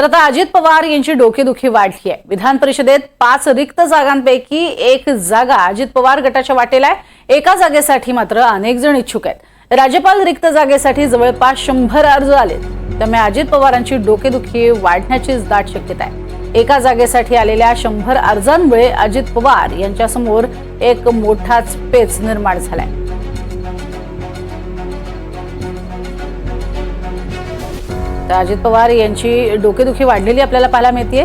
तर आता अजित पवार यांची डोकेदुखी वाढली आहे विधान परिषदेत पाच रिक्त जागांपैकी एक जागा अजित पवार गटाच्या वाटेला आहे. एका जागेसाठी मात्र अनेक जण इच्छुक आहेत. राज्यपाल रिक्त जागेसाठी जवळपास शंभर अर्ज आलेत. त्यामुळे अजित पवारांची डोकेदुखी वाढण्याची दाट शक्यता आहे. एका जागेसाठी आलेल्या शंभर अर्जांमुळे अजित पवार यांच्यासमोर एक मोठाच पेच निर्माण झालाय. तर अजित पवार यांची डोकेदुखी वाढलेली आपल्याला पाहायला मिळते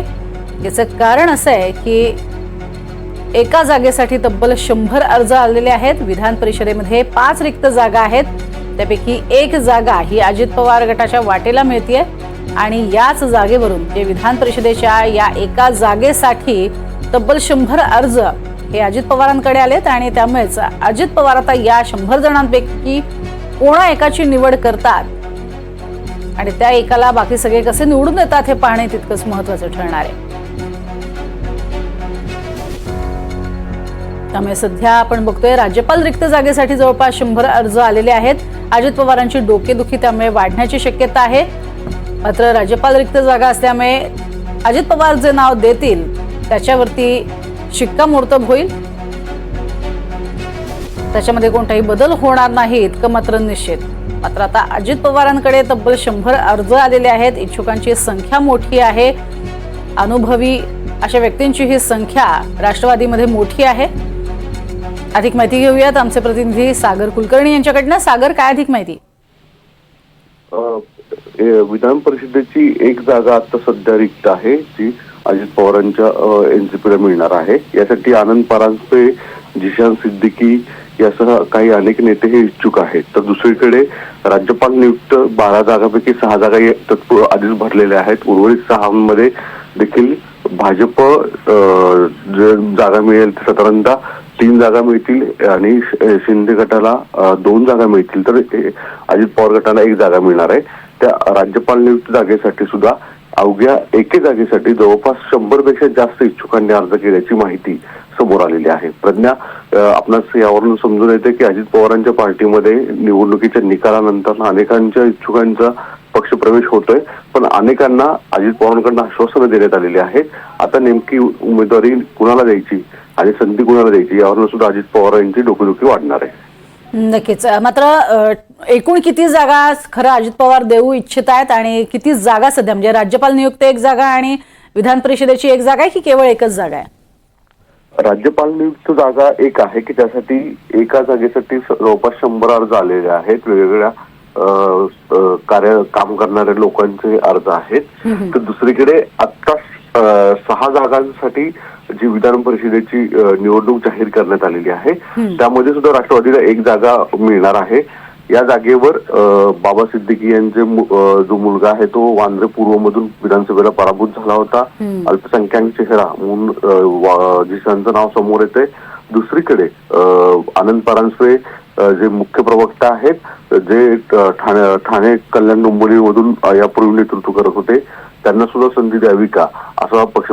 याचं कारण असं आहे की एका जागेसाठी तब्बल शंभर अर्ज आलेले आहेत. विधान परिषदेमध्ये पाच रिक्त जागा आहेत. त्यापैकी एक जागा ही अजित पवार गटाच्या वाटेला मिळतीये. आणि याच जागेवरून जे विधान परिषदेच्या या एका जागेसाठी तब्बल शंभर अर्ज हे अजित पवारांकडे आलेत. आणि त्यामुळेच अजित पवार आता या शंभर जणांपैकी कोणा एकाची निवड करतात आणि त्या एकाला बाकी सगळे कसे निवडून येतात हे पाहणे तितकंच महत्वाचं ठरणार आहे. त्यामुळे सध्या आपण बघतोय राज्यपाल रिक्त जागेसाठी जवळपास शंभर अर्ज आलेले आहेत. अजित पवारांची डोकेदुखी त्यामुळे वाढण्याची शक्यता आहे. मात्र राज्यपाल रिक्त जागा असल्यामुळे अजित पवार जे नाव देतील त्याच्यावरती शिक्कामोर्तब होईल. त्याच्यामध्ये कोणताही बदल होणार नाही इतकं मात्र निश्चित. मात्र आता अजित पवारांकडे तब्बल शंभर अर्ज आलेले आहेत. इच्छुकांची संख्या मोठी आहे. अनुभवी अशा व्यक्तींची ही संख्या राष्ट्रवादीमध्ये मोठी आहे. अधिक माहिती घेऊयात. आमचे प्रतिनिधी सागर कुलकर्णी यांच्याकडनं. सागर काय अधिक माहिती? विधान परिषदेची एक जागा आता सध्या रिक्त आहे जी अजित पवारांच्या एनसीपीला मिळणार आहे. यासाठी आनंद परांजपे जिशान सिद्दीकी यासह काही अनेक नेते हे इच्छुक आहेत. तर दुसरीकडे राज्यपाल नियुक्त बारा जागापैकी सहा जागा तत्पूर्व आधीच भरलेल्या आहेत. उर्वरित सहामध्ये देखील भाजप जे जागा मिळेल ते साधारणतः तीन जागा मिळतील आणि श- शिंदे गटाला दोन जागा मिळतील. तर अजित पवार गटाला एक जागा मिळणार आहे. त्या राज्यपाल नियुक्त जागेसाठी सुद्धा अवघ्या एके जागेसाठी जवळपास शंभरपेक्षा जास्त इच्छुकांनी अर्ज केल्याची माहिती समोर आलेली आहे. प्रज्ञा आपणास यावरून समजून येते की अजित पवारांच्या पार्टीमध्ये निवडणुकीच्या निकालानंतर अनेकांच्या इच्छुकांचा पक्षप्रवेश होतोय पण अनेकांना अजित पवारांकडून आश्वासनं देण्यात आलेली आहे. आता नेमकी उमेदवारी कुणाला द्यायची आणि संधी कुणाला द्यायची यावरून सुद्धा अजित पवार यांची डोकेदुखी वाढणार आहे. नक्कीच. मात्र एकूण किती जागा खरं अजित पवार देऊ इच्छित आहेत आणि किती जागा सध्या? म्हणजे राज्यपाल नियुक्त एक जागा आणि विधान परिषदेची एक जागा आहे की केवळ एकच जागा आहे? राज्यपाल नियुक्त जागा एक आहे की त्यासाठी एका जागेसाठी जवळपास शंभर अर्ज आलेले आहेत. वेगवेगळ्या कार्य काम करणाऱ्या लोकांचे अर्ज आहेत. तर दुसरीकडे आता अ, सहा जागांसाठी जी विधान परिषदेची निवडणूक जाहीर करण्यात आलेली आहे त्यामध्ये सुद्धा राष्ट्रवादीला एक जागा मिळणार आहे. या जागेवर बाबा सिद्दीकी यांचे जो मुलगा आहे तो वांद्रे पूर्व मधून विधानसभेला पराभूत झाला होता. अल्पसंख्याक चेहरा म्हणून जिशांचं नाव समोर येते दुसरीकडे आनंद परांजपे जे मुख्य प्रवक्ता आहेत जे ठाणे ठाणे कल्याण डोंबिवली मधून यापूर्वी नेतृत्व करत होते त्यांना सुद्धा संधी द्यावी का? असा पक्ष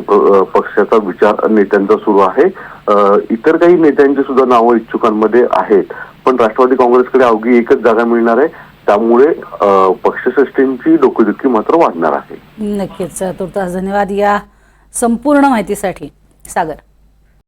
पक्षाचा विचार नेत्यांचा सुरू आहे. इतर काही नेत्यांची सुद्धा नावं इच्छुकांमध्ये आहेत. पण राष्ट्रवादी काँग्रेसकडे अवघी एकच जागा मिळणार आहे. त्यामुळे पक्षश्रेष्ठींची डोकेदुखी मात्र वाढणार आहे. नक्कीच. तुर्तास धन्यवाद या संपूर्ण माहितीसाठी. सागर.